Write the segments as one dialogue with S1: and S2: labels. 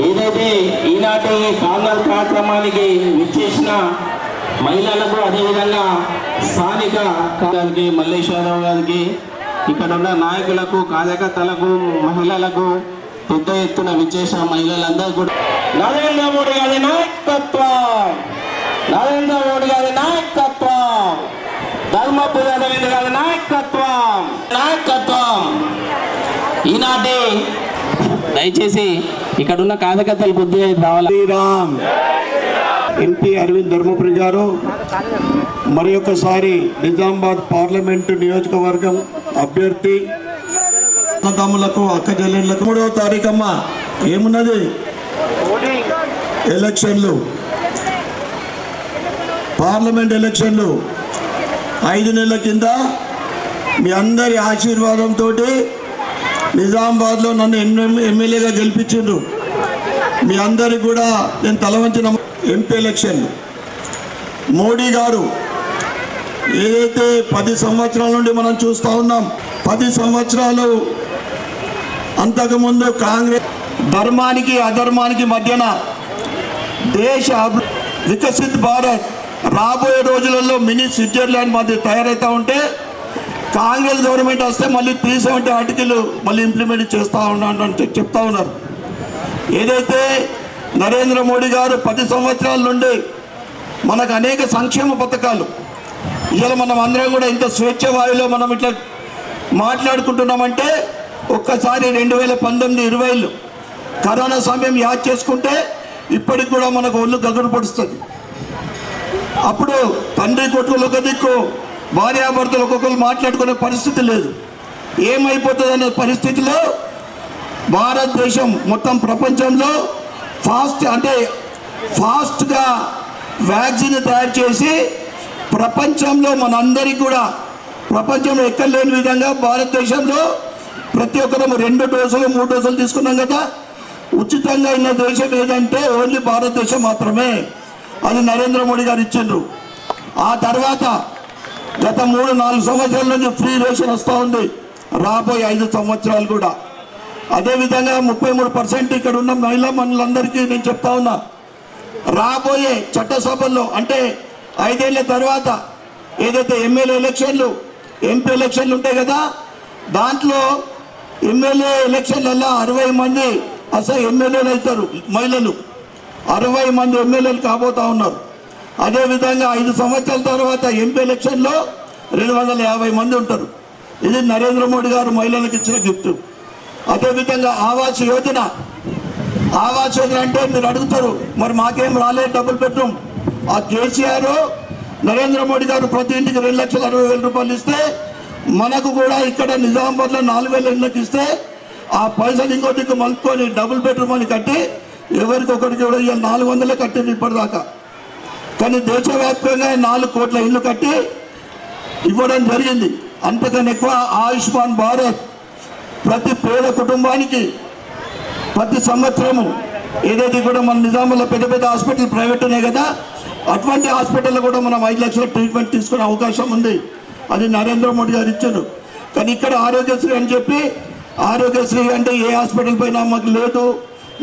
S1: ఏదైతే ఈనాటి కాంగల్ కార్యక్రమానికి విచ్చేసిన మహిళలకు అదేవిధంగా స్థానిక గారికి మల్లేశ్వరరావు గారికి ఇక్కడ ఉన్న నాయకులకు కార్యకర్తలకు మహిళలకు పెద్ద ఎత్తున విచ్చేసిన మహిళలందరూ కూడా నరేంద్ర మోడీ గారి నాయకత్వం! నరేంద్ర మోడీ గారి నాయకత్వం! ధర్మపురి అరవింద్ గారి నాయకత్వం! నాయకత్వం! ఈనాటి దయచేసి ఇక్కడ ఉన్న కార్యకర్తలు కొద్దిగా రావాలి?
S2: శ్రీరామ్. ఎంపీ అరవింద్ ధర్మపురి గారు మరి ఒకసారి నిజామాబాద్ పార్లమెంటు నియోజకవర్గం అభ్యర్థి అన్నదమ్ములకు అక్క చెల్లెళ్ళకు మూడవ తారీఖు ఏమున్నది? ఎలక్షన్లు. పార్లమెంట్ ఎలక్షన్లు. ఐదు నెలల కింద మీ అందరి ఆశీర్వాదంతో నిజామాబాద్లో నన్ను ఎన్నో ఎమ్మెల్యేగా గెలిపించిండ్రు. మీ అందరికి కూడా నేను తలవంచిన ఎంపీ ఎలక్షన్. మోడీ గారు ఏదైతే పది సంవత్సరాల నుండి మనం చూస్తూ ఉన్నాం పది సంవత్సరాలు అంతకుముందు కాంగ్రెస్ ధర్మానికి అధర్మానికి మధ్యన దేశ వికసిత్ భారత్ రాబోయే రోజులలో మినీ స్విట్జర్లాండ్ మధ్య తయారవుతూ ఉంటే కాంగ్రెస్ గవర్నమెంట్ వస్తే మళ్ళీ త్రీ సెవెంటీ ఆర్టికల్ మళ్ళీ ఇంప్లిమెంట్ చేస్తూ ఉన్నాను చెప్తా ఉన్నారు. ఏదైతే నరేంద్ర మోడీ గారు పది సంవత్సరాల నుండి మనకు అనేక సంక్షేమ పథకాలు ఇవాళ మనం అందరం కూడా ఇంత స్వేచ్ఛ వాయులో మనం ఇట్లా మాట్లాడుకుంటున్నామంటే ఒక్కసారి రెండు వేల పంతొమ్మిది ఇరవైలో కరోనా సమయం యాద్ చేసుకుంటే ఇప్పటికి కూడా మనకు ఒళ్ళు గగడు పడుస్తుంది. అప్పుడు తండ్రి కొట్టుకులు ఒక దిక్కు భార్యాభర్తలు ఒక్కొక్కరు మాట్లాడుకునే పరిస్థితి లేదు. ఏమైపోతుంది పరిస్థితిలో భారతదేశం మొత్తం ప్రపంచంలో ఫాస్ట్ అంటే ఫాస్ట్గా వ్యాక్సిన్ తయారు చేసి ప్రపంచంలో మనందరికీ కూడా ప్రపంచంలో ఎక్కడ లేని విధంగా భారతదేశంలో ప్రతి ఒక్కరము రెండు డోసులు మూడు డోసులు తీసుకున్నాం కదా. ఉచితంగా ఉన్న దేశం ఏదంటే ఓన్లీ భారతదేశం మాత్రమే. అది నరేంద్ర మోడీ గారు ఇచ్చిండ్రు. ఆ తర్వాత గత మూడు నాలుగు సంవత్సరాల నుంచి ఫ్రీ రేషన్ వస్తూ ఉంది. రాబోయే ఐదు సంవత్సరాలు కూడా. అదేవిధంగా ముప్పై మూడు పర్సెంట్ ఇక్కడ ఉన్న మహిళా మనులందరికీ నేను చెప్తా ఉన్నా. రాబోయే చట్టసభల్లో అంటే ఐదేళ్ళ తర్వాత ఏదైతే ఎమ్మెల్యే ఎలక్షన్లు ఎంపీ ఎలక్షన్లు ఉంటాయి కదా దాంట్లో ఎమ్మెల్యే ఎలక్షన్లలో అరవై మంది అసలు ఎమ్మెల్యేలు అవుతారు మహిళలు. అరవై మంది ఎమ్మెల్యేలు కాబోతా ఉన్నారు. అదేవిధంగా ఐదు సంవత్సరాల తర్వాత ఎంపీ ఎలక్షన్లో రెండు వందల యాభై మంది ఉంటారు. ఇది నరేంద్ర మోడీ గారు మహిళలకు ఇచ్చిన గిఫ్ట్. అదేవిధంగా ఆవాస్ యోజన. ఆవాస్ యోజన అంటే మీరు అడుగుతారు మరి మాకేం రాలేదు డబుల్ బెడ్రూమ్. ఆ కేసీఆర్ నరేంద్ర మోడీ గారు ప్రతి ఇంటికి రెండు లక్షల అరవై వేల రూపాయలు ఇస్తే మనకు కూడా ఇక్కడ నిజామాబాద్లో నాలుగు వేల ఇళ్ళకి ఇస్తే ఆ పైసలు ఇంకోటికి మలుపుకొని డబుల్ బెడ్రూమ్ అని కట్టి ఎవరికి ఒకరికి కూడా ఇవాళ నాలుగు వందలే కట్టింది ఇప్పటిదాకా. కానీ దేశవ్యాప్తంగా నాలుగు కోట్ల ఇల్లు కట్టి ఇవ్వడం జరిగింది. అంతకన్నా ఎక్కువ ఆయుష్మాన్ భారత్ ప్రతి పేద కుటుంబానికి ప్రతి సంవత్సరము ఏదైతే కూడా మన నిజాంలో పెద్ద పెద్ద హాస్పిటల్ ప్రైవేట్ ఉన్నాయి కదా అటువంటి హాస్పిటల్లో కూడా మనం ఐదు లక్షల ట్రీట్మెంట్ తీసుకునే అవకాశం ఉంది. అది నరేంద్ర మోడీ గారు ఇచ్చారు. కానీ ఇక్కడ ఆరోగ్యశ్రీ అని చెప్పి ఆరోగ్యశ్రీ అంటే ఏ హాస్పిటల్ పైన మాకు లేదు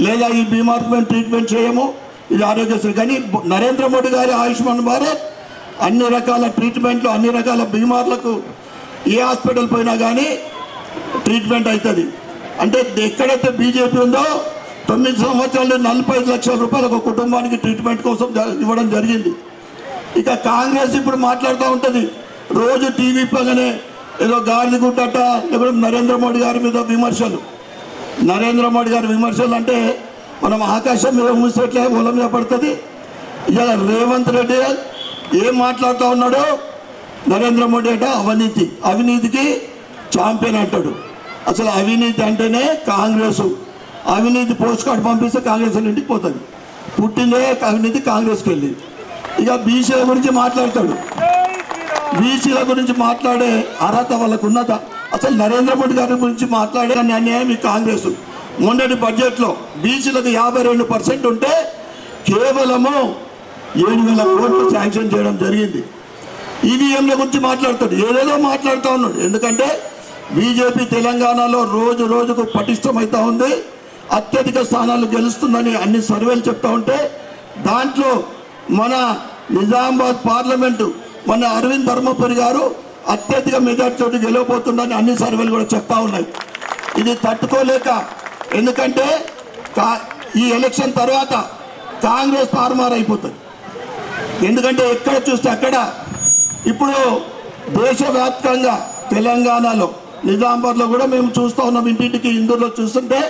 S2: లేదా ఈ బీమార్కు మేము ట్రీట్మెంట్ చేయము ఇది ఆరోగ్యశ్రీ. కానీ నరేంద్ర మోడీ గారి ఆయుష్మాన్ భారత్ అన్ని రకాల ట్రీట్మెంట్లు అన్ని రకాల బీమార్లకు ఏ హాస్పిటల్ పోయినా కానీ ట్రీట్మెంట్ అవుతుంది. అంటే ఎక్కడైతే బీజేపీ ఉందో తొమ్మిది సంవత్సరాలు నలభై ఐదు లక్షల రూపాయలు ఒక కుటుంబానికి ట్రీట్మెంట్ కోసం జ- ఇవ్వడం జరిగింది. ఇక కాంగ్రెస్ ఇప్పుడు మాట్లాడుతూ ఉంటుంది. రోజు టీవీ పక్కనే ఏదో గాలి గుట్టట లేకపోతే నరేంద్ర మోడీ గారి మీద విమర్శలు. నరేంద్ర మోడీ గారి విమర్శలు అంటే మనం ఆకాశం మీద మూసేట్లే మూల మీద పడుతుంది. ఇవాళ రేవంత్ రెడ్డి ఏం మాట్లాడుతూ ఉన్నాడో నరేంద్ర మోడీ అంటే అవినీతి. అవినీతికి ఛాంపియన్ అంటాడు. అసలు అవినీతి అంటేనే కాంగ్రెస్. అవినీతి పోస్ట్ కార్డు పంపిస్తే కాంగ్రెస్ ఇంటికి పోతుంది పుట్టిందే అవినీతి కాంగ్రెస్కి వెళ్ళింది ఇక బీసీల గురించి మాట్లాడతాడు. బీసీల గురించి మాట్లాడే అర్హత వాళ్ళకు ఉన్నత. అసలు నరేంద్ర మోడీ గారి గురించి మాట్లాడే అన్యాయం ఈ కాంగ్రెస్. మొన్నటి బడ్జెట్లో బీసీలకు యాభై రెండు పర్సెంట్ ఉంటే కేవలము ఏడు వేల కోట్లు శాంక్షన్ చేయడం జరిగింది. ఈవీఎంల గురించి మాట్లాడతాడు. ఏదేదో మాట్లాడుతూ ఉన్నాడు. ఎందుకంటే బీజేపీ తెలంగాణలో రోజు రోజుకు పటిష్టమవుతూ ఉంది. అత్యధిక స్థానాలు గెలుస్తుందని అన్ని సర్వేలు చెప్తా ఉంటే దాంట్లో మన నిజామాబాద్ పార్లమెంటు మన అరవింద్ ధర్మపురి గారు అత్యధిక మెజార్టీతో గెలవబోతుందని అన్ని సర్వేలు కూడా చెప్తా ఉన్నాయి. ఇది తట్టుకోలేక ఎందుకంటే కా- ఈ ఎలక్షన్ తర్వాత కాంగ్రెస్ తారుమారు అయిపోతుంది ఎందుకంటే ఎక్కడ చూస్తే అక్కడ ఇప్పుడు దేశవ్యాప్తంగా తెలంగాణలో నిజామాబాద్లో కూడా మేము చూస్తూ ఉన్నాం ఇంటింటికి ఇందూరులో చూస్తుంటే.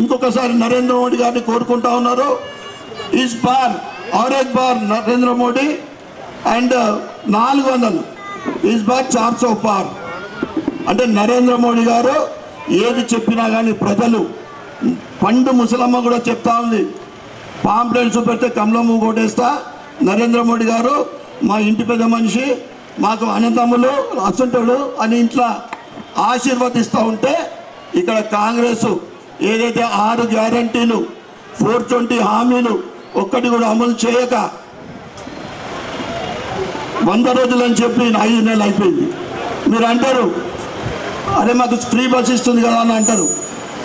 S2: ఇంకొకసారి నరేంద్ర మోడీ గారిని కోరుకుంటా ఉన్నారు. ఈస్ బార్ ఆరేజ్ బార్ నరేంద్ర మోడీ. అండ్ నాలుగు వందలు. ఈస్ బార్ చార్ సో పార్. అంటే నరేంద్ర మోడీ గారు ఏది చెప్పినా కానీ ప్రజలు పండు ముసలమ్మ కూడా చెప్తా ఉంది. పాంప్లెట్స్ పెడితే కమలమ్మ కొట్టేస్తా నరేంద్ర మోడీ గారు మా ఇంటి పెద్ద మనిషి మాకు అనంతములు అసంటుడు అని ఇంట్లో ఆశీర్వదిస్తూ ఉంటే ఇక్కడ కాంగ్రెస్ ఏదైతే ఆరు గ్యారంటీలు ఫోర్ ట్వంటీ హామీలు ఒక్కటి కూడా అమలు చేయక వంద రోజులు అని చెప్పి ఐదు నెలలు అయిపోయింది. మీరు అంటారు అరే మాకు ఫ్రీ బస్ ఇస్తుంది కదా అని అంటారు.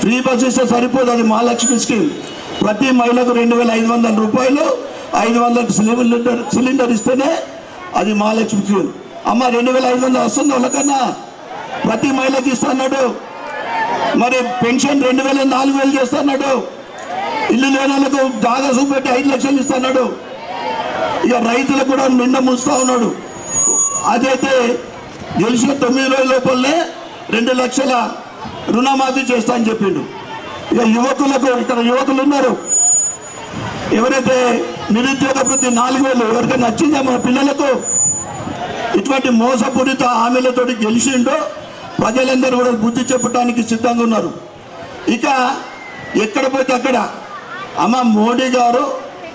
S2: ఫ్రీ బస్ ఇస్తే సరిపోదు అది మహాలక్ష్మి స్కీమ్. ప్రతి మహిళకు రెండు వేల ఐదు వందల రూపాయలు ఐదు వందల సిలిండర్ సిలిండర్ ఇస్తేనే అది మహాలక్ష్మి స్కీమ్. అమ్మ రెండు వేల ఐదు వందలు వస్తుంది వాళ్ళకన్నా? ప్రతి మహిళకి ఇస్తున్నాడు మరి పెన్షన్ రెండు వేల నాలుగు వేలు చేస్తున్నాడు. ఇల్లు లేని వాళ్ళకు జాగా చూపెట్టి ఐదు లక్షలు ఇస్తున్నాడు. ఇక రైతులకు కూడా నిండ ముంచుతా ఉన్నాడు. అదైతే గెలిచిన తొమ్మిది రోజుల లోపలనే రెండు లక్షల రుణమాఫీ చేస్తా అని చెప్పిండు. ఇక యువకులకు ఇక్కడ యువకులు ఉన్నారు. ఎవరైతే నిరుద్యోగ వృత్తి నాలుగు వేలు ఎవరికైనా నచ్చిందా? మన పిల్లలకు ఇటువంటి మోసపూరిత హామీలతోటి గెలిచిండో ప్రజలందరూ కూడా బుద్ధి చెప్పడానికి సిద్ధంగా ఉన్నారు. ఇక ఎక్కడ పోతే అక్కడ అమ్మ మోడీ గారు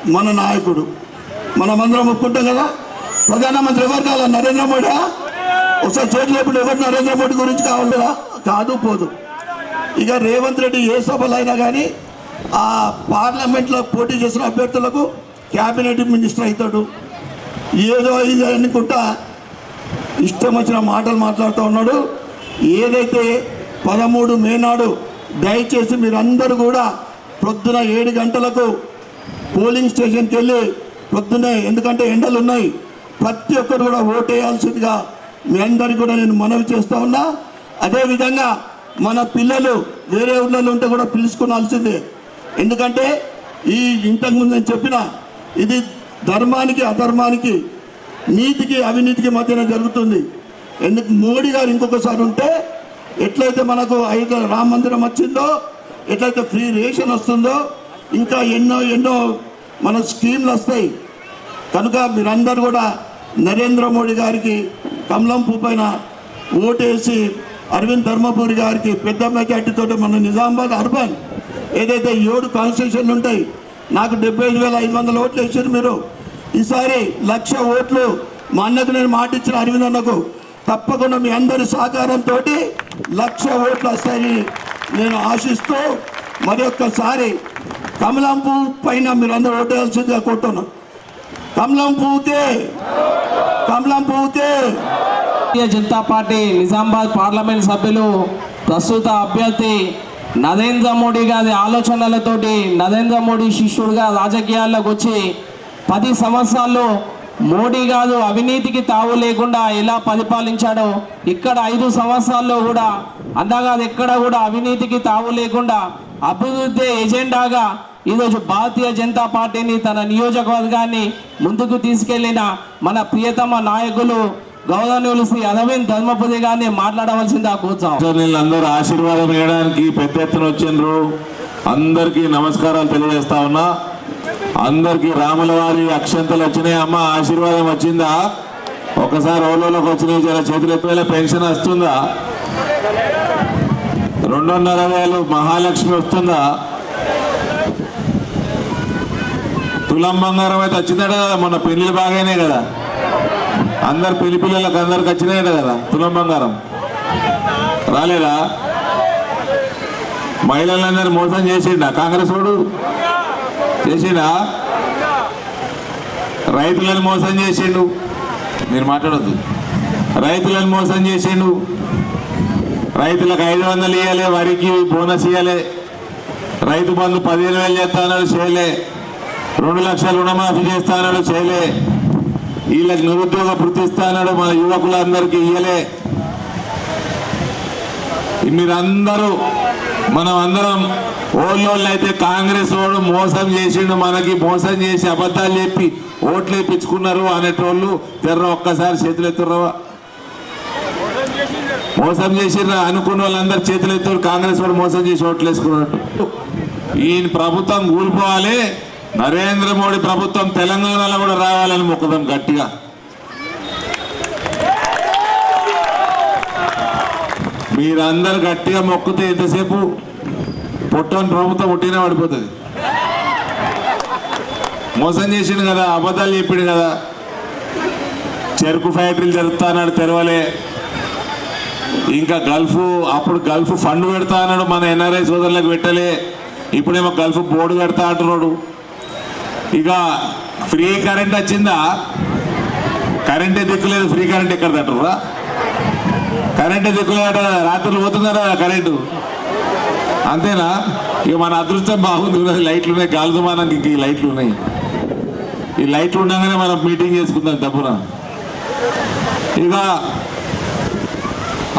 S2: మన నాయకుడు. మనమందరం ఒప్పుకుంటాం కదా? ప్రధానమంత్రి ఎవరు కావాలా? నరేంద్ర మోడీ ఒకసారి చేతులు ఎప్పుడు ఎవరు నరేంద్ర మోడీ గురించి కావాలా? కాదు పోదు. ఇక రేవంత్ రెడ్డి ఏ సభలు అయినా కానీ ఆ పార్లమెంట్లో పోటీ చేసిన అభ్యర్థులకు క్యాబినెట్ మినిస్టర్ అవుతాడు. ఏదో ఇది అనుకుంటా ఇష్టం వచ్చిన మాటలు మాట్లాడుతూ ఉన్నాడు. ఏదైతే పదమూడు మే నాడు దయచేసి మీరందరూ కూడా ప్రొద్దున ఏడు గంటలకు పోలింగ్ స్టేషన్కి వెళ్ళి ప్రొద్దునే ఎందుకంటే ఎండలు ఉన్నాయి ప్రతి ఒక్కరు కూడా ఓటేయాల్సిందిగా మీ అందరికీ కూడా నేను మనవి చేస్తూ ఉన్నా. అదేవిధంగా మన పిల్లలు వేరే ఊళ్ళలో ఉంటే కూడా పిలుచుకోవాల్సిందే ఎందుకంటే ఈ ఇంతకుముందు నేను చెప్పిన ఇది ధర్మానికి అధర్మానికి నీతికి అవినీతికి మధ్యన జరుగుతుంది. ఎందుకు మోడీ గారు ఇంకొకసారి ఉంటే ఎట్లయితే మనకు ఐదు రామ మందిరం వచ్చిందో ఎట్లయితే ఫ్రీ రేషన్ వస్తుందో ఇంకా ఎన్నో ఎన్నో మన స్కీమ్లు వస్తాయి. కనుక మీరందరూ కూడా నరేంద్ర మోడీ గారికి కమలం పువ్వు పైన ఓటేసి అరవింద్ ధర్మపురి గారికి పెద్ద మెజార్టీతో మన నిజామాబాద్ అర్బన్ ఏదైతే ఏడు కాన్స్టిట్యూషన్లు ఉంటాయి నాకు డెబ్బై ఐదు వేల ఐదు వందల ఓట్లు వేసారు మీరు. ఈసారి లక్ష ఓట్లు మా అన్నకు నేను మాట ఇచ్చిన అరవింద్ అన్నకు. తప్పకుండా మీ అందరి సహకారంతో లక్ష ఓట్లు వస్తాయని నేను ఆశిస్తూ మరి ఒక్కసారి కమలం పువ్వు పైన మీరు అందరూ ఓటేయాల్సిందిగా కోరుతున్నాను కమలం పువ్వుతే కమలం పువ్వుకే
S3: భారతీయ జనతా పార్టీ నిజామాబాద్ పార్లమెంట్ సభ్యులు ప్రస్తుత అభ్యర్థి నరేంద్ర మోడీ గారి ఆలోచనలతోటి నరేంద్ర మోడీ శిష్యుడిగా రాజకీయాల్లోకి వచ్చి పది సంవత్సరాల్లో మోడీ గారు అవినీతికి తావు లేకుండా ఎలా పరిపాలించాడో ఇక్కడ ఐదు సంవత్సరాల్లో కూడా అన్నగారు ఎక్కడ కూడా అవినీతికి తావు లేకుండా అభివృద్ధి ఎజెండాగా ఈరోజు భారతీయ జనతా పార్టీని తన నియోజకవర్గాన్ని ముందుకు తీసుకెళ్ళిన మన ప్రియతమ నాయకులు గౌరవనీయులు శ్రీ అరవింద్ ధర్మపురి గారిని మాట్లాడవలసిందా కూర్చాం
S4: అందరూ ఆశీర్వాదం వేయడానికి పెద్ద ఎత్తున వచ్చిండ్రు. అందరికీ నమస్కారాలు తెలియజేస్తా ఉన్నా. అందరికీ రాముల వారి అక్షంతలు వచ్చినాయి. అమ్మ ఆశీర్వాదం వచ్చిందా? ఒకసారి ఓలోలోకి వచ్చినాయి. చాలా చేతులు ఎత్తువేళ పెన్షన్ వస్తుందా? రెండున్నర వేలు మహాలక్ష్మి వస్తుందా? తులం బంగారం అయితే వచ్చిందట కదా మొన్న పెళ్ళి బాగానే కదా. అందరు పెళ్ళి పిల్లలకు అందరికి వచ్చినాయట కదా తులం బంగారం. రాలేదా? మహిళలందరూ మోసం చేసిండా కాంగ్రెస్ వాడు? చేసిండా? రైతులను మోసం చేసిండు. మీరు మాట్లాడద్దు. రైతులను మోసం చేసిండు. రైతులకు ఐదు వందలు ఇవ్వాలి వరికి బోనస్ ఇవ్వాలి రైతు బంధు పదిహేను వేలు చేస్తానడు చేయలే. రెండు లక్షల రుణమాఫీ చేస్తానడు చేయలే. వీళ్ళకి నిరుద్యోగ వృత్తి ఇస్తా మన యువకులందరికీ ఇయ్యలే. మీరందరూ మనం అందరం ఓళ్ళోళ్ళు అయితే కాంగ్రెస్ వాడు మోసం చేసిండు మనకి మోసం చేసి అబద్ధాలు చెప్పి ఓట్లు వేయించుకున్నారు అనేటోళ్ళు. తెర్ర ఒక్కసారి చేతులు ఎత్తుర్రవా? మోసం చేసిర్రా అనుకున్న వాళ్ళందరూ చేతులు ఎత్తురు కాంగ్రెస్ వాడు మోసం చేసి ఓట్లు వేసుకున్నట్టు ఈయన ప్రభుత్వం కూలిపోవాలి నరేంద్ర మోడీ ప్రభుత్వం తెలంగాణలో కూడా రావాలని మొక్కుదాం గట్టిగా. మీరందరు గట్టిగా మొక్కితే ఎంతసేపు? పుట్టని ప్రభుత్వం పుట్టినా పడిపోతుంది. మోసం చేసిండు కదా అబద్ధాలు చెప్పిండు కదా. చెరుకు ఫ్యాక్టరీలు జరుపుతానాడు తెరవలే. ఇంకా గల్ఫ్ అప్పుడు గల్ఫ్ ఫండ్ పెడతా అన్నాడు మన ఎన్ఆర్ఐ సోదరులకు పెట్టలే. ఇప్పుడేమో గల్ఫ్ బోర్డు పెడతా అంటున్నాడు. ఇక ఫ్రీ కరెంట్ వచ్చిందా? కరెంటే దిక్కులేదు ఫ్రీ కరెంట్ ఎక్కడ తట్టురా కరెంటు దిక్కులేట రాత్రులు పోతున్నారా? కరెంటు. అంతేనా? ఇక మన అదృష్టం బాగుంది. లైట్లు ఉన్నాయి. గాలి మనకి ఇంక ఈ లైట్లు ఉన్నాయి. ఈ లైట్లు ఉండగానే మనం మీటింగ్ చేసుకుందాం తప్పున ఇక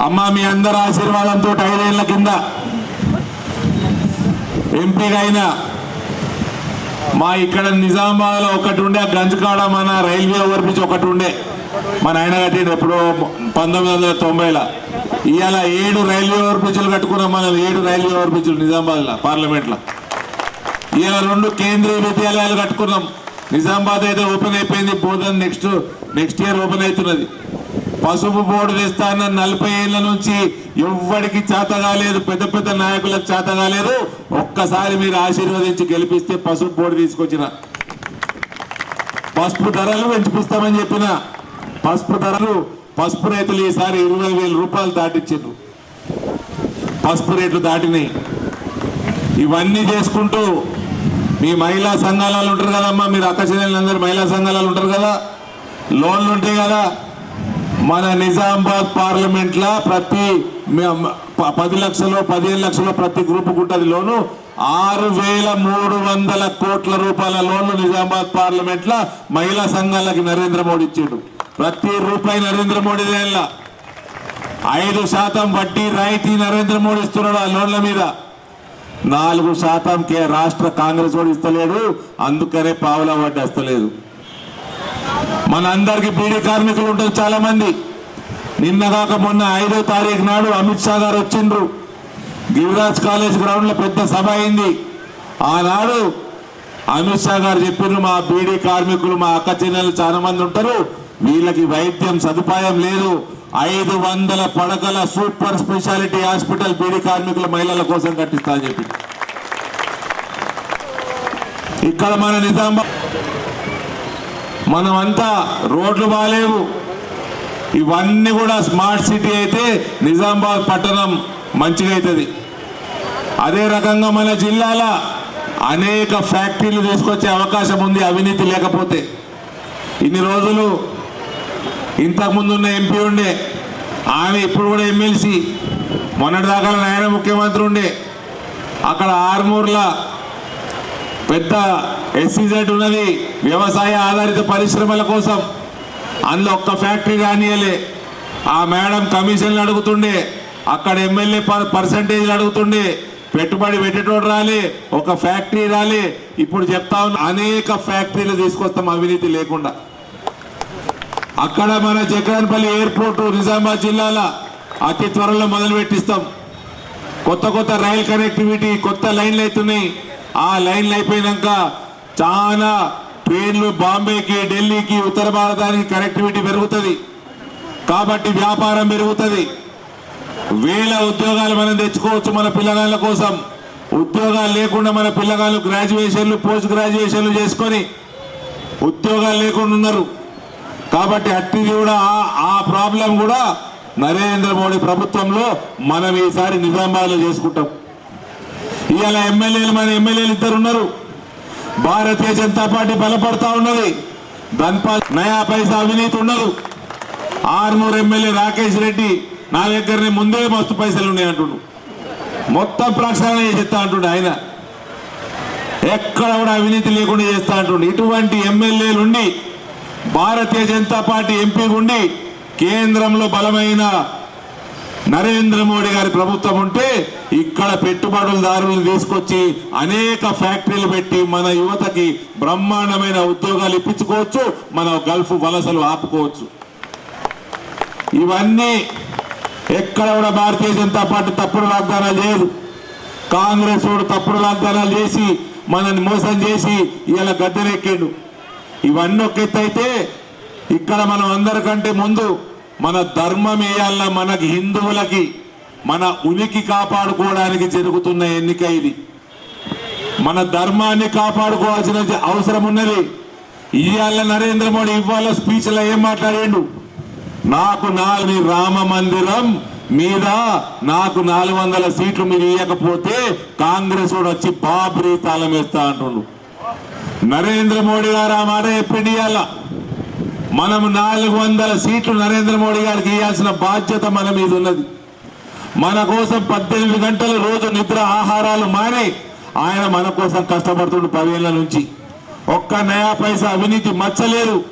S4: అమ్మ మీ అందరి ఆశీర్వాదంతో ఐదేళ్ళ కింద ఎంపీగా అయినా మా ఇక్కడ నిజామాబాద్లో ఒకటి ఉండే ఆ గంజకాడ మన రైల్వే ఓవర్బ్రిడ్జ్ ఒకటి ఉండే. మన ఆయన కట్టిండు ఎప్పుడో పంతొమ్మిది వందల తొంభైలో ఇవాళ ఏడు రైల్వే ఓవర్ బ్రిడ్జ్లు కట్టుకున్నాం మనం ఏడు రైల్వే ఓవర్ బ్రిడ్జ్లు నిజామాబాద్లో పార్లమెంట్లో. ఇవాళ రెండు కేంద్రీయ విద్యాలయాలు కట్టుకున్నాం. నిజామాబాద్ అయితే ఓపెన్ అయిపోయింది Bodhan next next year open అవుతున్నది. పసుపు బోర్డు తెస్తాన నలభై ఏళ్ళ నుంచి ఎవ్వడికి చేత కాలేదు పెద్ద పెద్ద నాయకులకు చేత కాలేదు. ఒక్కసారి మీరు ఆశీర్వదించి గెలిపిస్తే పసుపు బోర్డు తీసుకొచ్చిన. పసుపు ధరలు పెంచిపిస్తామని చెప్పిన. పసుపు ధరలు పసుపు రైతులు ఈసారి ఇరవై వేల రూపాయలు దాటించారు పసుపు రేట్లు దాటినాయి. ఇవన్నీ చేసుకుంటూ మీ మహిళా సంఘాలలో ఉంటారు కదమ్మా మీరు అక్క చెల్లెలందరూ మహిళా సంఘాలు ఉంటారు కదా? లోన్లు ఉంటాయి కదా? మన నిజామాబాద్ పార్లమెంట్లో ప్రతి ప- పది లక్షలు పదిహేను లక్షలు ప్రతి గ్రూప్ ఉంటుంది లోను. ఆరు వేల మూడు వందల కోట్ల రూపాయల లోన్లు నిజామాబాద్ పార్లమెంట్లో మహిళా సంఘాలకి నరేంద్ర మోడీ ఇచ్చాడు. ప్రతి రూపాయి నరేంద్ర మోడీ దేళ్ళ ఐదు శాతం వడ్డీ రాయితీ నరేంద్ర మోడీ ఇస్తున్నాడు ఆ లోన్ల మీద? నాలుగు శాతం కే రాష్ట్ర కాంగ్రెస్ వాడు ఇస్తలేడు అందుకనే పావులా వడ్డీ వస్తలేదు. మన అందరికి బీడీ కార్మికులు ఉంటారు చాలా మంది నిన్న కాక మొన్న ఐదో తారీఖు నాడు అమిత్ షా గారు వచ్చిండ్రు. గిరిరాజ్ కాలేజ్ గ్రౌండ్లో పెద్ద సభ అయింది. ఆనాడు అమిత్ షా గారు చెప్పిండ్రు మా బీడీ కార్మికులు మా అక్క చెల్లెలు చాలా మంది ఉంటారు. వీళ్ళకి వైద్యం సదుపాయం లేదు. ఐదు వందల పడకల సూపర్ స్పెషాలిటీ హాస్పిటల్ బీడి కార్మికుల మహిళల కోసం కట్టిస్తా అని చెప్పి ఇక్కడ మన నిజామాబాద్ మనమంతా రోడ్లు బాగాలేవు ఇవన్నీ కూడా స్మార్ట్ సిటీ అయితే నిజామాబాద్ పట్టణం మంచిగా అవుతుంది అదే రకంగా మన జిల్లాల అనేక ఫ్యాక్టరీలు తీసుకొచ్చే అవకాశం ఉంది అవినీతి లేకపోతే. ఇన్ని రోజులు ఇంతకుముందు ఉన్న ఎంపీ ఉండే ఆమె ఇప్పుడు కూడా ఎమ్మెల్సీ మొన్నటిదాకా నాయన ముఖ్యమంత్రి ఉండే. అక్కడ ఆర్మూర్ల పెద్ద ఎస్సీజెడ్ ఉన్నది వ్యవసాయ ఆధారిత పరిశ్రమల కోసం. అందులో ఒక్క ఫ్యాక్టరీ కానియలే ఆ మేడం కమిషన్లు అడుగుతుండే అక్కడ ఎమ్మెల్యే పర్సంటేజ్లు అడుగుతుండే పెట్టుబడి పెట్టేటోడు రాలే ఒక ఫ్యాక్టరీ రాలే. ఇప్పుడు చెప్తా ఉన్న అనేక ఫ్యాక్టరీలు తీసుకొస్తాం అవినీతి లేకుండా. అక్కడ మన జగన్పల్లి ఎయిర్పోర్ట్ నిజామాబాద్ జిల్లాల అతి త్వరలో మొదలు పెట్టిస్తాం కొత్త కొత్త రైల్ కనెక్టివిటీ కొత్త లైన్లు అవుతున్నాయి. ఆ లైన్లు అయిపోయినాక చాలా ట్రైన్లు బాంబేకి ఢిల్లీకి ఉత్తర భారతానికి కనెక్టివిటీ పెరుగుతుంది. కాబట్టి వ్యాపారం పెరుగుతుంది. వేల ఉద్యోగాలు మనం తెచ్చుకోవచ్చు మన పిల్లగాళ్ళ కోసం. ఉద్యోగాలు లేకుండా మన పిల్లగాళ్ళు గ్రాడ్యుయేషన్లు పోస్ట్ గ్రాడ్యుయేషన్లు చేసుకొని ఉద్యోగాలు లేకుండా ఉన్నారు. కాబట్టి అట్టిది కూడా ఆ- ప్రాబ్లం కూడా నరేంద్ర మోడీ ప్రభుత్వంలో మనం ఈసారి నిజామాబాద్లో చేసుకుంటాం. ఇవాళ ఎమ్మెల్యేలు మన ఎమ్మెల్యేలు ఇద్దరు ఉన్నారు. భారతీయ జనతా పార్టీ బలపడతా ఉన్నది. ధన్పా నయా పైసా అవినీతి ఉండదు ఆర్మూర్ ఎమ్మెల్యే రాకేష్ రెడ్డి నా దగ్గరనే ముందే మస్తు పైసలు ఉన్నాయి అంటుండు. మొత్తం ప్రక్షాళన చేస్తా అంటుండు ఆయన. ఎక్కడ కూడా అవినీతి లేకుండా చేస్తా అంటుండు. ఇటువంటి ఎమ్మెల్యేలుండి భారతీయ జనతా పార్టీ ఎంపీ ఉండి కేంద్రంలో బలమైన నరేంద్ర మోడీ గారి ప్రభుత్వం ఉంటే ఇక్కడ పెట్టుబడులదారులను తీసుకొచ్చి అనేక ఫ్యాక్టరీలు పెట్టి మన యువతకి బ్రహ్మాండమైన ఉద్యోగాలు ఇప్పించుకోవచ్చు మన గల్ఫ్ వలసలు ఆపుకోవచ్చు. ఇవన్నీ ఎక్కడ కూడా భారతీయ జనతా పార్టీ తప్పుడు వాగ్దానాలు చేయదు. కాంగ్రెస్ వాడు తప్పుడు వాగ్దానాలు చేసి మనల్ని మోసం చేసి ఇలా గడ్డరెక్కాడు ఇవన్నీ ఒక ఎత్తు ఇక్కడ మనం అందరికంటే ముందు మన ధర్మం వేయాలన్న మనకి హిందువులకి మన ఉనికి కాపాడుకోవడానికి జరుగుతున్న ఎన్నిక ఇది. మన ధర్మాన్ని కాపాడుకోవాల్సిన అవసరం ఉన్నది. ఇవాళ నరేంద్ర మోడీ ఇవాళ స్పీచ్లో ఏం మాట్లాడాడు? నాకు నాలుగు రామ మందిరం మీద నాకు నాలుగు వందల సీట్లు మీరు ఇవ్వకపోతే కాంగ్రెస్ కూడా వచ్చి బాబ్రీ తాళం వేస్తా అంటుండు. నరేంద్ర మోడీ గారు ఆ మాట ఎప్పుడు ఇవ్వాల మనం నాలుగు వందల సీట్లు నరేంద్ర మోడీ గారికి ఇవ్వాల్సిన బాధ్యత మన మీద ఉన్నది. మన కోసం పద్దెనిమిది గంటలు రోజు నిద్ర ఆహారాలు మానే ఆయన మన కోసం కష్టపడుతుండు పదేళ్ళ నుంచి. ఒక్క నయా పైసా అవినీతి మచ్చలేదు.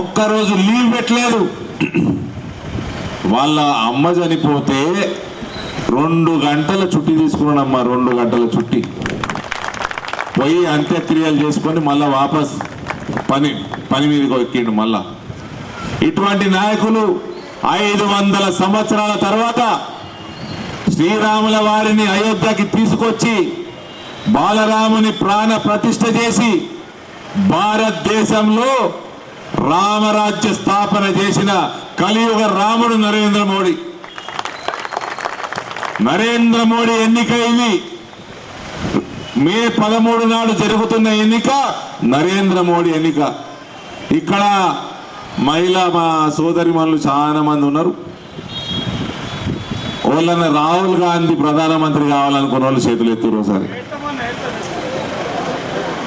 S4: ఒక్కరోజు లీవ్ పెట్టలేదు. వాళ్ళ అమ్మ చనిపోతే రెండు గంటల చుట్టి తీసుకున్నాడమ్మా రెండు గంటల చుట్టి. పోయి అంత్యక్రియలు చేసుకొని మళ్ళీ వాపస్ పని పని మీదకి ఎక్కిండు మళ్ళా. ఇటువంటి నాయకులు ఐదు వందల సంవత్సరాల తర్వాత శ్రీరాముల వారిని అయోధ్యకి తీసుకొచ్చి బాలరాముని ప్రాణ ప్రతిష్ఠ చేసి భారతదేశంలో రామరాజ్య స్థాపన చేసిన కలియుగ రాముడు నరేంద్ర మోడీ. నరేంద్ర మోడీ ఎన్నిక ఇది మే పదమూడు నాడు జరుగుతున్న ఎన్నిక నరేంద్ర మోడీ ఎన్నిక. ఇక్కడ మహిళా మా సోదరి చాలా మంది ఉన్నారు. వాళ్ళని రాహుల్ గాంధీ ప్రధానమంత్రి కావాలనుకున్న వాళ్ళు చేతులు ఎత్తురు ఒకసారి.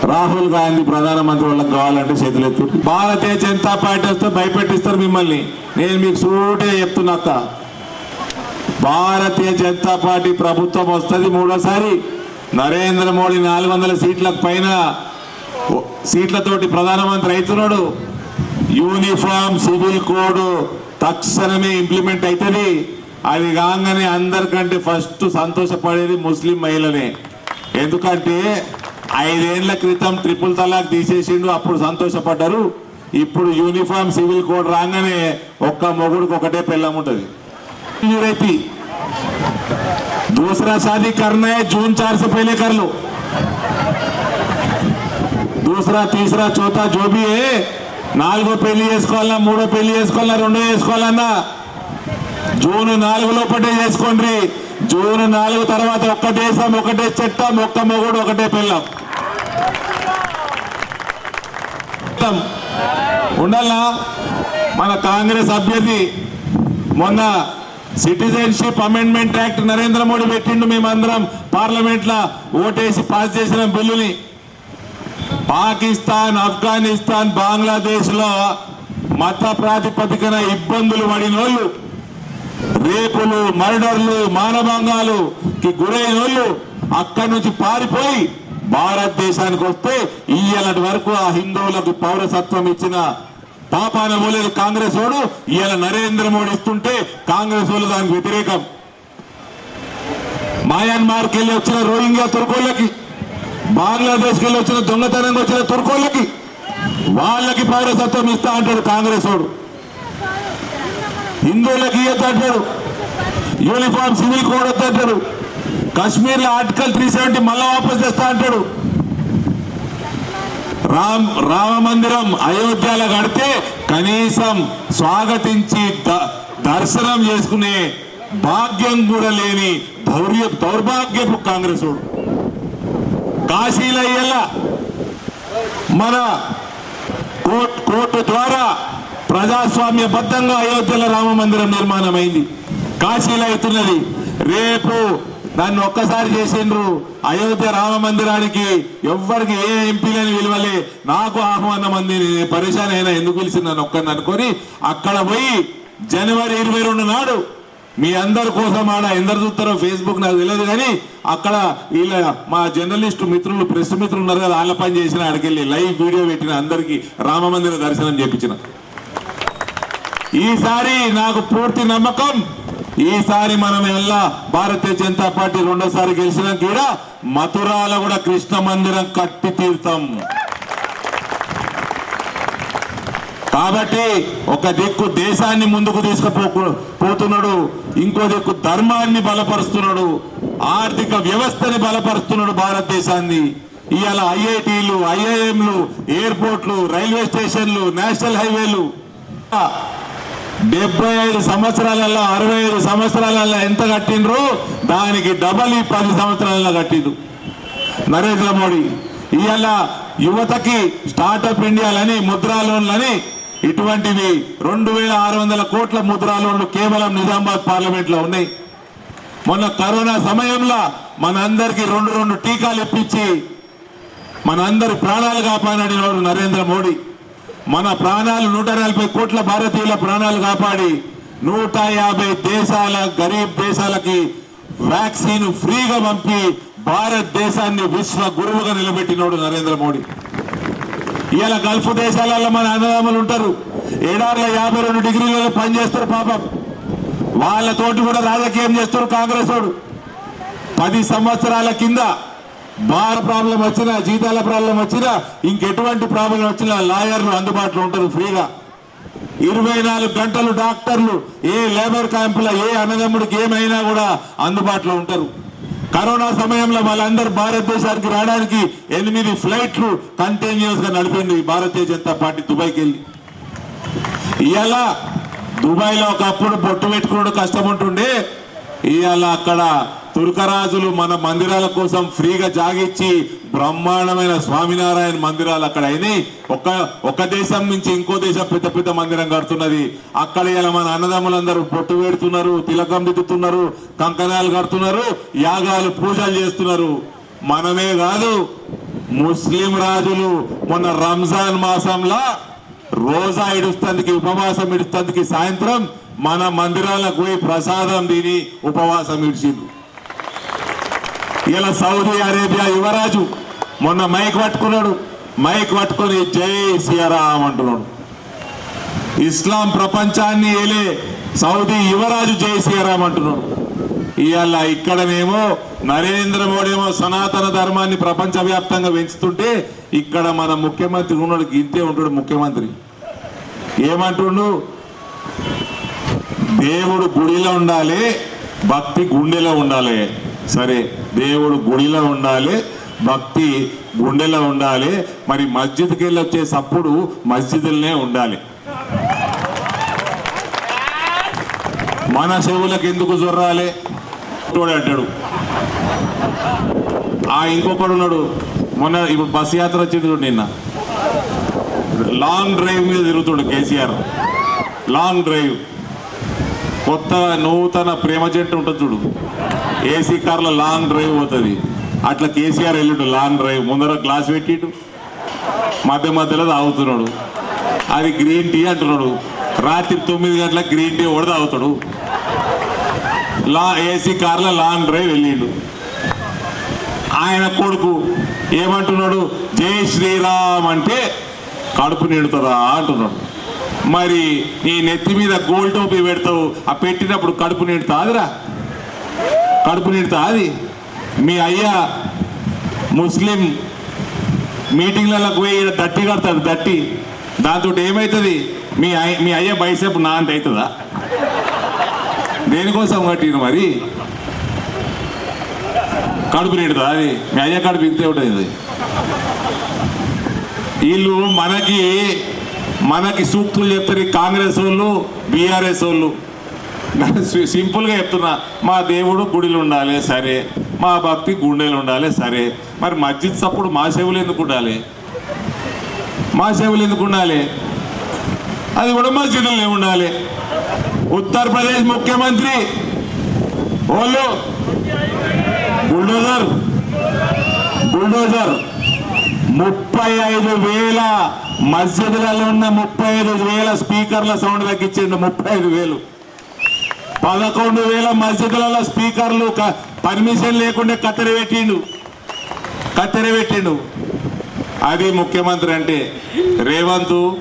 S4: రాహుల్ గాంధీ ప్రధానమంత్రి వాళ్ళకి కావాలంటే చేతులు ఎత్తు భారతీయ జనతా పార్టీ వస్తే భయపెట్టిస్తారు మిమ్మల్ని. నేను మీకు సూటే చెప్తున్నా భారతీయ జనతా పార్టీ ప్రభుత్వం వస్తుంది మూడోసారి. నరేంద్ర మోడీ నాలుగు వందల సీట్ల పైన సీట్లతోటి ప్రధానమంత్రి అవుతున్నాడు. యూనిఫామ్ సివిల్ కోడ్ తక్షణమే ఇంప్లిమెంట్ అవుతుంది అది కాగానే అందరికంటే ఫస్ట్ సంతోషపడేది ముస్లిం మహిళనే ఎందుకంటే ఐదేళ్ళ క్రితం ట్రిపుల్ తలాక్ తీసేసిండు అప్పుడు సంతోషపడ్డారు. ఇప్పుడు యూనిఫామ్ సివిల్ కోడ్ రాగానే ఒక్క మొగుడికి ఒకటే పెళ్ళం ఉంటుంది. दूसरा शादी करना है जून चार से पहले कर लो दूसरा तीसरा चौथा जो भी है నాలుగో పెళ్లి చేసుకోవాలన్నా మూడో పెళ్లి చేసుకోవాలన్నా రెండో చేసుకోవాలన్నా జూన్ నాలుగు లోపటే చేసుకోండి జూన్ నాలుగు తర్వాత ఒక్క దేశం ఒకటే చట్టం ఒక్క మొగుడు ఒకటే పెళ్ళం ఉండాలా మన కాంగ్రెస్ అభ్యర్థి మొన్న citizenship amendment act Narendra Modi పెట్టిండు మేమందరం. పార్లమెంట్లో ఓటేసి పాస్ చేసిన బిల్లుని. పాకిస్తాన్ ఆఫ్ఘనిస్తాన్ బంగ్లాదేశ్లో మత ప్రాతిపదికన ఇబ్బందులు పడిన వాళ్ళు రేపులు మర్డర్లు మానభంగాలు కి గురైన వాళ్ళు అక్కడి నుంచి పారిపోయి భారతదేశానికి వస్తే ఇయ్యలటి వరకు ఆ హిందువులకు పౌరసత్వం ఇచ్చిన పాపాన పోలేదు కాంగ్రెస్ వాడు ఇవాళ నరేంద్ర మోడీ ఇస్తుంటే కాంగ్రెస్ వాళ్ళు దానికి వ్యతిరేకం. మయన్మార్కి వెళ్ళి వచ్చిన రోహింగ్యా తుర్కోళ్ళకి బంగ్లాదేశ్కి వెళ్ళి వచ్చిన దొంగతనంగా వచ్చిన తుర్కోళ్ళకి వాళ్ళకి పౌరసత్వం ఇస్తా అంటాడు కాంగ్రెస్ వాడు. హిందువులకు ఇయ్యొద్దంటాడు యూనిఫామ్ సివిల్ కోడ్ వద్దంటాడు కశ్మీర్లో ఆర్టికల్ త్రీ సెవెంటీ మళ్ళా వాపస్ తెస్తా అంటాడు. రామ్ రామ మందిరం అయోధ్యలో కడితే కనీసం స్వాగతించి ద- దర్శనం చేసుకునే భాగ్యం కూడా లేని దౌర్య దౌర్భాగ్యపు కాంగ్రెస్ వాడు మన కోర్టు కోర్టు ద్వారా ప్రజాస్వామ్యబద్ధంగా అయోధ్యలో రామ మందిరం నిర్మాణమైంది. అయింది కాశీలో అవుతున్నది రేపు దాన్ని ఒక్కసారి చేసిండ్రు. అయోధ్య రామ మందిరానికి ఎవ్వరికి ఏ ఎంపీలని విలువలే. నాకు ఆహ్వానం అంది నేను పరిశాన్ అయినా ఎందుకు పిలిచి నన్ను ఒక్కరిని అనుకొని అక్కడ పోయి జనవరి ఇరవై రెండు నాడు మీ అందరి కోసం ఆడ ఎందరు చూస్తారో ఫేస్బుక్ నాకు తెలియదు కానీ అక్కడ వీళ్ళ మా జర్నలిస్ట్ మిత్రులు ప్రెస్ మిత్రులు ఉన్నారు కదా వాళ్ళ పని చేసిన ఆడికెళ్ళి లైవ్ వీడియో పెట్టిన అందరికి రామ మందిర దర్శనం చేపించిన. ఈసారి నాకు పూర్తి నమ్మకం. ఈసారి మనం ఎలా భారతీయ జనతా పార్టీ రెండోసారి గెలిచినా కూడా మథురాల కూడా కృష్ణ మందిరం కట్టి తీర్థం కాబట్టి ఒక దిక్కు దేశాన్ని ముందుకు తీసుకుపో పోతున్నాడు. ఇంకో దిక్కు ధర్మాన్ని బలపరుస్తున్నాడు. ఆర్థిక వ్యవస్థని బలపరుస్తున్నాడు భారతదేశాన్ని. ఇవాళ ఐఐటీలు ఐఐఎంలు ఎయిర్పోర్ట్లు రైల్వే స్టేషన్లు నేషనల్ హైవేలు. డెబ్బై ఐదు సంవత్సరాలలో అరవై ఐదు సంవత్సరాలలో ఎంత కట్టినరు దానికి డబల్ ఈ పది సంవత్సరాలలో కట్టిండు నరేంద్ర మోడీ ఇవాళ యువతకి స్టార్టప్ ఇండియాలని ముద్రా లోన్లని ఇటువంటివి రెండు వేల ఆరు వందల కోట్ల ముద్రా లోన్లు కేవలం నిజామాబాద్ పార్లమెంట్లో ఉన్నాయి. మొన్న కరోనా సమయంలో మనందరికి రెండు రెండు టీకాలు ఇప్పించి మనందరి ప్రాణాలు కాపాడినవాడు నరేంద్ర మోడీ. మన ప్రాణాలు నూట నలభై కోట్ల భారతీయుల ప్రాణాలు కాపాడి నూట యాభై దేశాల గరీబ్ దేశాలకి వ్యాక్సిన్ ఫ్రీగా పంపి భారతదేశాన్ని విశ్వ గురువుగా నిలబెట్టినోడు నరేంద్ర మోడీ. ఇవాళ గల్ఫ్ దేశాలలో మన అన్నదమ్ములు ఉంటారు. ఏడార్ల యాభై రెండు డిగ్రీలలో పనిచేస్తారు పాపం. వాళ్ళతోటి కూడా రాజకీయం చేస్తారు కాంగ్రెస్ వాడు. పది సంవత్సరాల కింద బార్ ప్రాబ్లం వచ్చినా జీతాల ప్రాబ్లం వచ్చినా ఇంకెటువంటి ప్రాబ్లం వచ్చినా లాయర్లు అందుబాటులో ఉంటారు ఫ్రీగా. ఇరవై నాలుగు గంటలు డాక్టర్లు ఏ లేబర్ క్యాంపుల ఏ అన్నదమ్ముడికి ఏమైనా కూడా అందుబాటులో ఉంటారు. కరోనా సమయంలో వాళ్ళందరూ భారతదేశానికి రావడానికి ఎనిమిది ఫ్లైట్లు కంటిన్యూస్గా నడిపింది భారతీయ జనతా పార్టీ దుబాయ్కి వెళ్ళి. ఇలా దుబాయ్లో ఒకప్పుడు బొట్టు పెట్టుకోవడం కష్టం ఉంటుండే ఇవాళ అక్కడ తుర్కరాజులు మన మందిరాల కోసం ఫ్రీగా జాగిచ్చి బ్రహ్మాండమైన స్వామినారాయణ మందిరాలు అక్కడ అయినాయి. ఒక ఒక దేశం నుంచి ఇంకో దేశం పెద్ద పెద్ద మందిరం కడుతున్నది. అక్కడ ఇలా మన అన్నదమ్ములందరూ పొట్టు పెడుతున్నారు తిలకం దిద్దుతున్నారు కంకణాలు కడుతున్నారు యాగాలు పూజలు చేస్తున్నారు. మనమే కాదు ముస్లిం రాజులు మొన్న రంజాన్ మాసంలో రోజా ఇడుస్తందుకి ఉపవాసం ఇడుస్తందుకి సాయంత్రం మన మందిరాలకు పోయి ప్రసాదం తిని ఉపవాసం ఇడిచిండ్రు. ఇలా సౌదీ అరేబియా యువరాజు మొన్న మైక్ పట్టుకున్నాడు. మైక్ పట్టుకొని జై సీయారాం అంటున్నాడు. ఇస్లాం ప్రపంచాన్ని ఏలే సౌదీ యువరాజు జై సీయారాం అంటున్నాడు. ఇవాళ ఇక్కడనేమో నరేంద్ర మోడీ ఏమో సనాతన ధర్మాన్ని ప్రపంచవ్యాప్తంగా పెంచుతుంటే ఇక్కడ మన ముఖ్యమంత్రి ఉన్నాడు ఇంతే ఉంటాడు ముఖ్యమంత్రి. ఏమంటుండు? దేవుడు గుడిలో ఉండాలి భక్తి గుండెలో ఉండాలి. సరే దేవుడు గుడిలో ఉండాలి భక్తి గుండెలో ఉండాలి మరి మస్జిద్కి వెళ్ళి వచ్చే సప్పుడు ఉండాలి. మన చెవులకు ఎందుకు జొర్రాలి? తోడు అంటాడు. ఆ ఇంకొకడు ఉన్నాడు. మొన్న ఇప్పుడు బస్ యాత్ర వచ్చింది నిన్న. లాంగ్ డ్రైవ్ మీద తిరుగుతుడు కేసీఆర్. Long drive. కొత్త నూతన ప్రేమ జట్టు ఉంటుంది చూడు. ఏసీ కార్లో లాంగ్ డ్రైవ్ పోతుంది. అట్లా కేసీఆర్ వెళ్ళిండు లాంగ్ డ్రైవ్. ముందర గ్లాస్ పెట్టిండు. మధ్య మధ్యలో తాగుతున్నాడు. అది గ్రీన్ టీ అంటున్నాడు. రాత్రి తొమ్మిది గంటల గ్రీన్ టీ కూడా తాగుతాడు. లా ఏసీ కార్లో లాంగ్ డ్రైవ్ వెళ్ళిండు. ఆయన కొడుకు ఏమంటున్నాడు? జై శ్రీరామ్ అంటే కడుపు నిండుతుందా అంటున్నాడు. మరి నీ నెత్తి మీద గోల్డ్ టోపీ పెడతావు. ఆ పెట్టినప్పుడు కడుపు నిండుతాదిరా. కడుపు నిండుతా. అది మీ అయ్యా ముస్లిం మీటింగ్లకు పోయి దట్టి కడతాడు దట్టి. దాంతో ఏమవుతుంది మీ అయ్య మీ అయ్య బైసేపు నా అంత అవుతుందా? దేనికోసం కట్టిన మరి? కడుపు నిండుతా అది. మీ అయ్య కడుపు ఇంతే ఉంటుంది. వీళ్ళు మనకి మనకి సూక్తులు చెప్తారు కాంగ్రెస్ వాళ్ళు బీఆర్ఎస్ వాళ్ళు. సింపుల్గా చెప్తున్నా. మా దేవుడు గుడిలు ఉండాలి సరే. మా భక్తి గుండెలు ఉండాలి సరే. మరి మస్జిద్ సప్పుడు మా సేవలు ఎందుకు ఉండాలి? మా సేవలు ఎందుకు ఉండాలి? అది కూడా మస్జిద్లోనే ఉండాలి. ఉత్తరప్రదేశ్ ముఖ్యమంత్రి వాళ్ళు బుల్డోజర్. బుల్డోజర్. ముప్పై ఐదు వేల మస్జిద్లలో ఉన్న ముప్పై ఐదు వేల స్పీకర్ల సౌండ్ తగ్గించిండు ముప్పై ఐదు వేలు. పదకొండు వేల మస్జిదులలో స్పీకర్లు క- పర్మిషన్ లేకుండా కత్తెర పెట్టిండు. కత్తెర పెట్టిండు. అది ముఖ్యమంత్రి అంటే రేవంత్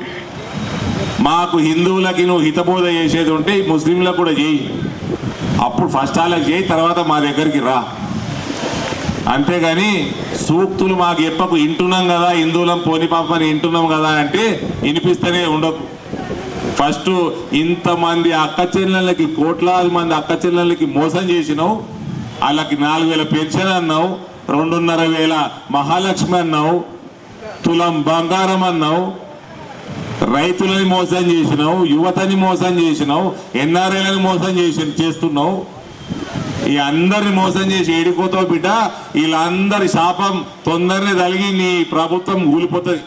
S4: మాకు హిందువులకి నువ్వు హితబోధ చేసేది ఉంటే ముస్లింలకు కూడా చేయి. అప్పుడు ఫస్ట్ వాళ్ళకి చేయి తర్వాత మా దగ్గరికి రా. అంతేగాని సూక్తులు మాకు ఎప్పకు వింటున్నాం కదా హిందువులం పోని పాపని వింటున్నాం కదా అంటే వినిపిస్తూనే ఉండకు. ఫస్ట్ ఇంతమంది అక్క చెల్లెళ్ళకి కోట్లాది మంది అక్క చెల్లెళ్ళకి మోసం చేసినావు. వాళ్ళకి నాలుగు వేల పెన్షన్ అన్నావు. రెండున్నర వేల మహాలక్ష్మి అన్నావు. తులం బంగారం అన్నావు. రైతులని మోసం చేసినావు యువతని మోసం చేసినావు ఎన్ఆర్ఐలని మోసం చేసి చేస్తున్నావు. ఈ అందరిని మోసం చేసి ఏడిపోతావు బిడ్డ. వీళ్ళందరి శాపం తొందరనే తలిగి నీ ప్రభుత్వం కూలిపోతుంది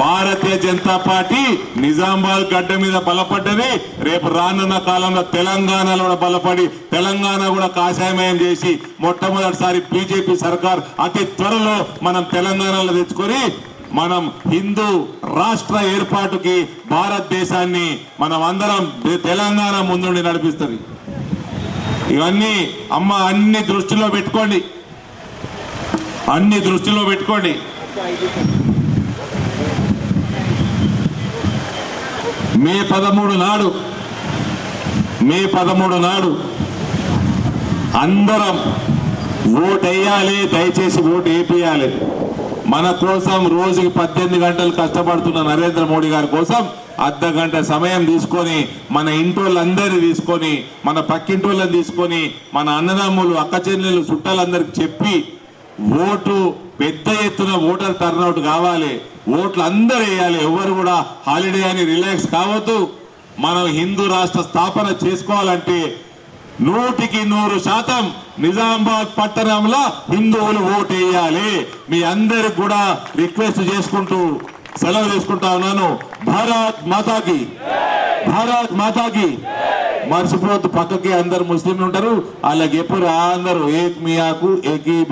S4: భారతీయ జనతా పార్టీ నిజామాబాద్ గడ్డ మీద బలపడ్డది. రేపు రానున్న కాలంలో తెలంగాణలో కూడా బలపడి తెలంగాణ కూడా కాషాయమయం చేసి మొట్టమొదటిసారి బీజేపీ సర్కార్ అతి త్వరలో మనం తెలంగాణలో తెచ్చుకొని మనం హిందూ రాష్ట్ర ఏర్పాటుకి భారతదేశాన్ని మనం అందరం తెలంగాణ ముందుండి నడిపిస్తుంది. ఇవన్నీ అమ్మ అన్ని దృష్టిలో పెట్టుకోండి. అన్ని దృష్టిలో పెట్టుకోండి. మే పదమూడు నాడు మే పదమూడు నాడు అందరం ఓటేయాలి దయచేసి ఓటు వేపియాలి మన కోసం రోజుకి పద్దెనిమిది గంటలు కష్టపడుతున్న నరేంద్ర మోడీ గారి కోసం అర్ధ గంట సమయం తీసుకొని మన ఇంటోళ్ళందరినీ తీసుకొని మన పక్కింటోళ్ళని తీసుకొని మన అన్నదమ్ములు అక్క చెల్లెలు చుట్టాలందరికి చెప్పి ఓటు పెద్ద ఎత్తున ఓటర్ టర్నౌట్ కావాలి. ఓట్లు అందరూ వేయాలి ఎవరు కూడా హాలిడే అని రిలాక్స్ కావద్దు. మనం హిందూ రాష్ట్ర స్థాపన చేసుకోవాలంటే నూటికి నూరు శాతం నిజామాబాద్ పట్టణంలో హిందువులు ఓటేయాలి. వేయాలి మీ అందరికి కూడా రిక్వెస్ట్ చేసుకుంటూ సెలవు తీసుకుంటా ఉన్నాను. భారత్ మాతాకి. భారత్ మాతాకి. మర్చిపోతూ పక్కకి అందరు ముస్లింలు ఉంటారు. అలాగే ఎప్పుడు అందరూ ఏక్ మియాకు ఏకీ